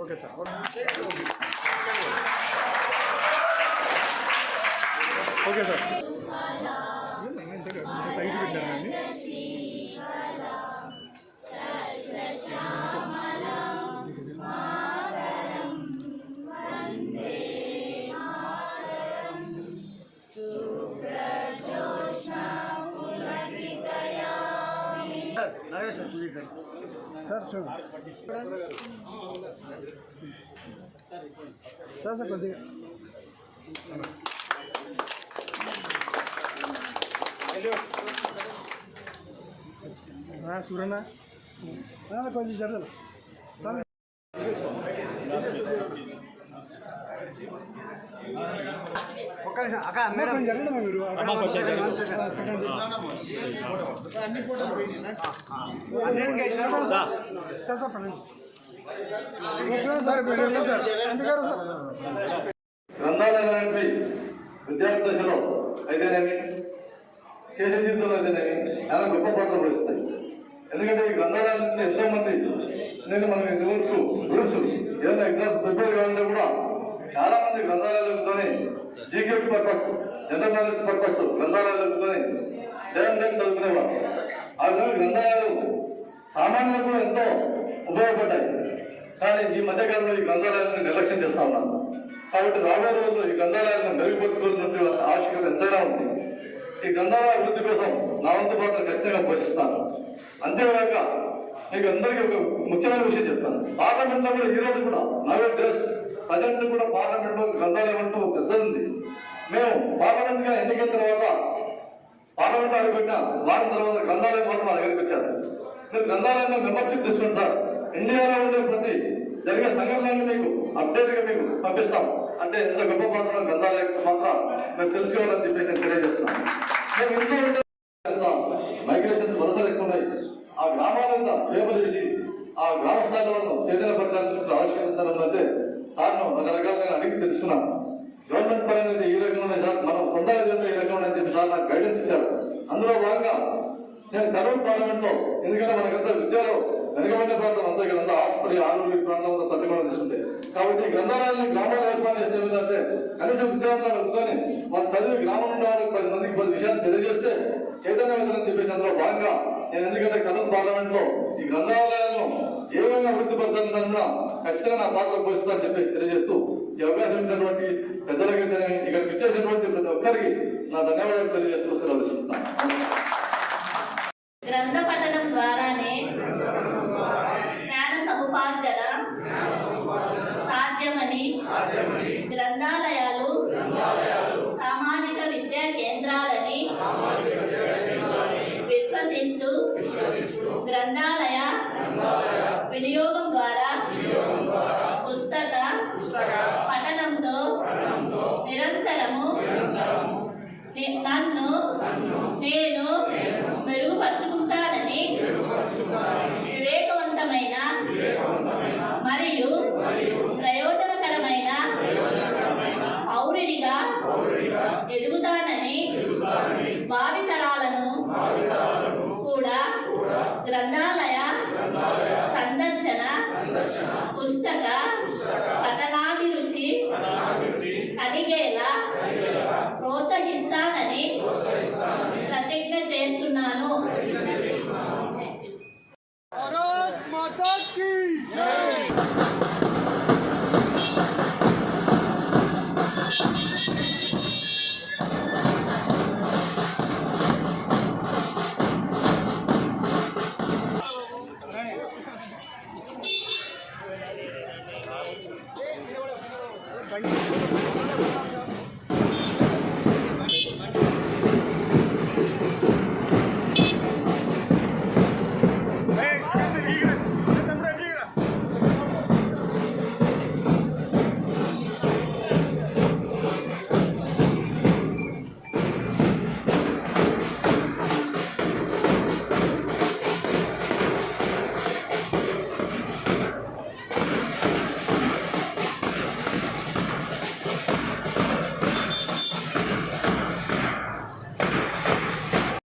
Okay sir. Okay sir. Tight పెట్టారండి sir చూడండి sir sir కొద్దిగా. సూరన్న. కొంచెం జరగదు సార్ సార్ సార్. పడండి సార్ గ్రంథాలయాలనేవి విద్యార్థి దశలో అయితేనేమి? శేష జీవితంలో అయితేనేమి? చాలా గొప్ప పాత్ర పోషిస్తాయి. ఎందుకంటే ఈ గ్రంథాలయాల నుంచి ఎంతో మంది నేను మనం ఇంతవరకు రూల్స్ ఏదైనా ఎగ్జామ్స్ ప్రిపేర్ కావాలంటే కూడా చాలా మంది గ్రంథాలయాలతోనే GK purpose general knowledge purpose గ్రంథాలయాలతోనే దేని చదువుకునేవారు. ఆ విధంగా గ్రంథాలయాలు సామాన్యులకు కూడా ఎంతో ఉపయోగపడ్డాయి. కానీ ఈ మధ్యకాలంలో ఈ గ్రంథాలయాలను నిర్లక్ష్యం చేస్తా ఉన్నారు. కాబట్టి రాబోయే రోజుల్లో ఈ గ్రంథాలయాలను మెరుగుపరుచుకోవాల్సిన ఆవశ్యకత ఎంతైనా ఉంది. ఈ గ్రంథాలయ అభివృద్ధి కోసం నా వంతు పాత్ర ఖచ్చితంగా పోషిస్తాను. అంతేకాక మీకు అందరికీ ఒక ముఖ్యమైన విషయం చెప్తాను. పార్లమెంట్లో కూడా ఈ రోజు కూడా నవే డ్రెస్ ప్రజెంట్ కూడా పార్లమెంట్లో గ్రంథాలయం అంటూ ఒక ఉంది. మేము పార్లమెంట్గా ఎన్నికైన తర్వాత పార్లమెంట్ అడుగుపెట్టిన వారం తర్వాత గ్రంథాలయం మాత్రం మా దగ్గరికి వచ్చారు. మీరు గ్రంథాలయంలో మెంబర్షిప్ తీసుకోండి సార్ ఇండియాలో ఉండే ప్రతి జరిగే సంఘటనలను మీకు అప్డేట్గా మీకు పంపిస్తాం. అంటే ఎంత గొప్ప పాత్ర గ్రంథాలయం మాత్రం మేము తెలుసుకోవాలని చెప్పేసి నేను తెలియజేస్తున్నాను. మేము ఇంట్లో ఉండే మైగ్రేషన్స్ వలసలు ఎక్కువ ఉన్నాయి ఆ గ్రామాలంతా వేప చేసి ఆ గ్రామ స్థాయిలో చైతన్యపరచాల్సిన ఆవశ్యకత ఉందంటే సార్ రకరకాల నేను అడిగి తెలుసుకున్నాను. గవర్నమెంట్ పరంగా అయితే ఈ రకంగా ఉన్నాయి సార్. మనం సొంతంగా చేస్తే ఈ రకంగా ఉన్నాయని చెప్పి సార్ నాకు గైడెన్స్ ఇచ్చారు. అందులో భాగంగా నేను కరూరు పార్లమెంట్లో ఎందుకంటే మనకంతా విద్యలో వెనుకబడిన ప్రాంతం అంతా ఇక్కడ అంతా ఆస్పత్రి ఆలూరు ఈ ప్రాంతం అంతా తీసుకుంటే. కాబట్టి గ్రంథాలయాన్ని గ్రామాలు ఏర్పాటు చేస్తే ఏమిటంటే కనీసం విద్యార్థులు అడుగుకొని వాళ్ళు చదివి గ్రామం ఉన్న వాళ్ళకి పది మందికి పది విషయాలు తెలియజేస్తే చైతన్యవంతులని చెప్పేసి అందులో భాగంగా నేను ఎందుకంటే కర్నూలు పార్లమెంట్లో ఈ గ్రంథాలయాలను ఏ విధంగా అభివృద్ధి పరచాలని కూడా ఖచ్చితంగా నా పాత్ర పోషిస్తానని చెప్పేసి తెలియజేస్తూ ఈ అవకాశం ఇచ్చినటువంటి పెద్దలకైతే ఇక్కడికి ఇచ్చేసినటువంటి ప్రతి ఒక్కరికి నా ధన్యవాదాలు తెలియజేస్తూ సెలవు గ్రంథ పఠనం ద్వారానే జ్ఞాన సముపార్జన సాధ్యమని గ్రంథాలయాలు పుస్తక கண்டிப்பாக